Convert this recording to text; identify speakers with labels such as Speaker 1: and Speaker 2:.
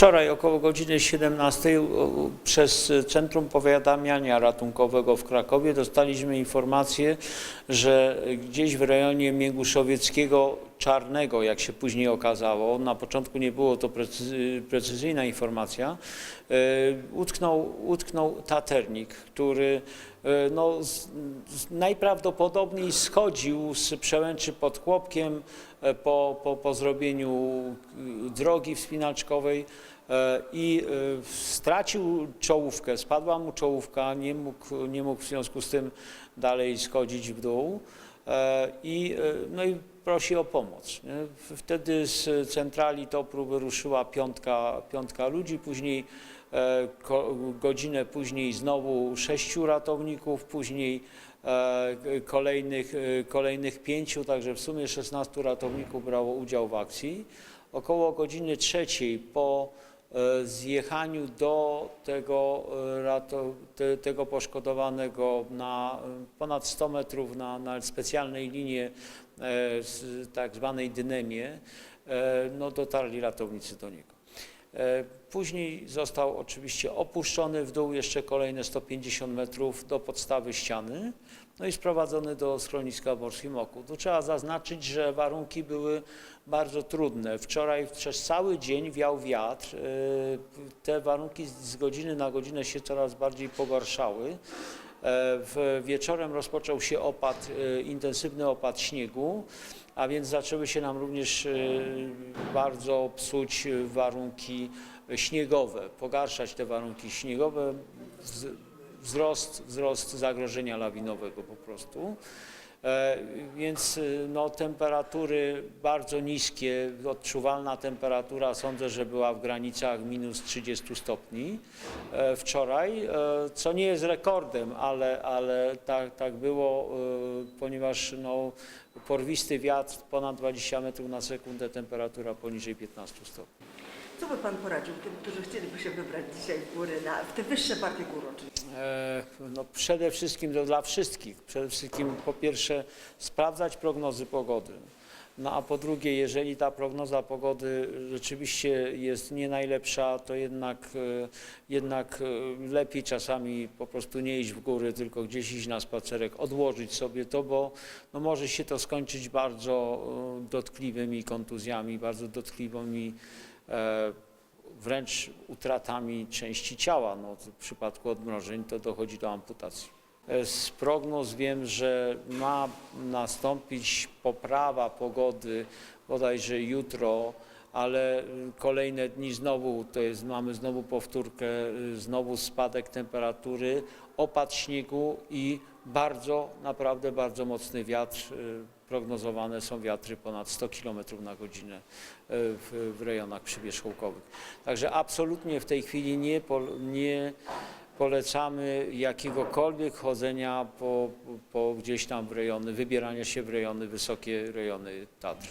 Speaker 1: Wczoraj około godziny 17 u- u- przez Centrum Powiadamiania Ratunkowego w Krakowie dostaliśmy informację, że gdzieś w rejonie Mięguszowieckiego Czarnego, jak się później okazało, na początku nie było to precy- precyzyjna informacja, e, utknął, utknął taternik, który e, no, najprawdopodobniej schodził z przełęczy pod Chłopkiem e, po, po, po zrobieniu drogi wspinaczkowej i stracił czołówkę, spadła mu czołówka, nie mógł, nie mógł w związku z tym dalej schodzić w dół. I, no i prosi o pomoc. Wtedy z centrali TOPR-u wyruszyła piątka, piątka ludzi, później e, godzinę później znowu sześciu ratowników, później e, kolejnych, e, kolejnych pięciu, także w sumie 16 ratowników brało udział w akcji. Około godziny trzeciej po zjechaniu do tego, e, tego poszkodowanego na e, ponad 100 metrów na, na specjalnej linie e, tak zwanej dynemie, e, no dotarli ratownicy do niego. E, Później został oczywiście opuszczony w dół jeszcze kolejne 150 metrów do podstawy ściany, no i sprowadzony do schroniska w Morskim Oku. Tu trzeba zaznaczyć, że warunki były bardzo trudne. Wczoraj przez cały dzień wiał wiatr. E, Te warunki z godziny na godzinę się coraz bardziej pogarszały. E, W wieczorem rozpoczął się opad, e, intensywny opad śniegu, a więc zaczęły się nam również e, bardzo psuć warunki śniegowe, pogarszać te warunki śniegowe, wz- wzrost, wzrost zagrożenia lawinowego po prostu. E, Więc y, no, temperatury bardzo niskie, odczuwalna temperatura sądzę, że była w granicach minus 30 stopni e, wczoraj, e, co nie jest rekordem, ale, ale tak, tak było, e, ponieważ no, porwisty wiatr ponad 20 metrów na sekundę, temperatura poniżej 15 stopni.
Speaker 2: Co by Pan poradził tym, którzy chcieliby się wybrać dzisiaj w góry, na, w te wyższe partie gór oczywiście?
Speaker 1: E, No przede wszystkim to dla wszystkich. Przede wszystkim po pierwsze sprawdzać prognozy pogody. No a po drugie, jeżeli ta prognoza pogody rzeczywiście jest nie najlepsza, to jednak, e, jednak e, lepiej czasami po prostu nie iść w góry, tylko gdzieś iść na spacerek, odłożyć sobie to, bo no może się to skończyć bardzo dotkliwymi kontuzjami, bardzo dotkliwymi wręcz utratami części ciała. No, w przypadku odmrożeń to dochodzi do amputacji. E, Z prognoz wiem, że ma nastąpić poprawa pogody bodajże jutro, ale y, kolejne dni znowu, to jest, mamy znowu powtórkę, y, znowu spadek temperatury, opad śniegu i bardzo, naprawdę bardzo mocny wiatr. Prognozowane są wiatry ponad 100 km na godzinę y, w, w rejonach przywierzchołkowych. Także absolutnie w tej chwili nie, nie polecamy jakiegokolwiek chodzenia po, po gdzieś tam w rejony, wybierania się w rejony, wysokie rejony Tatr.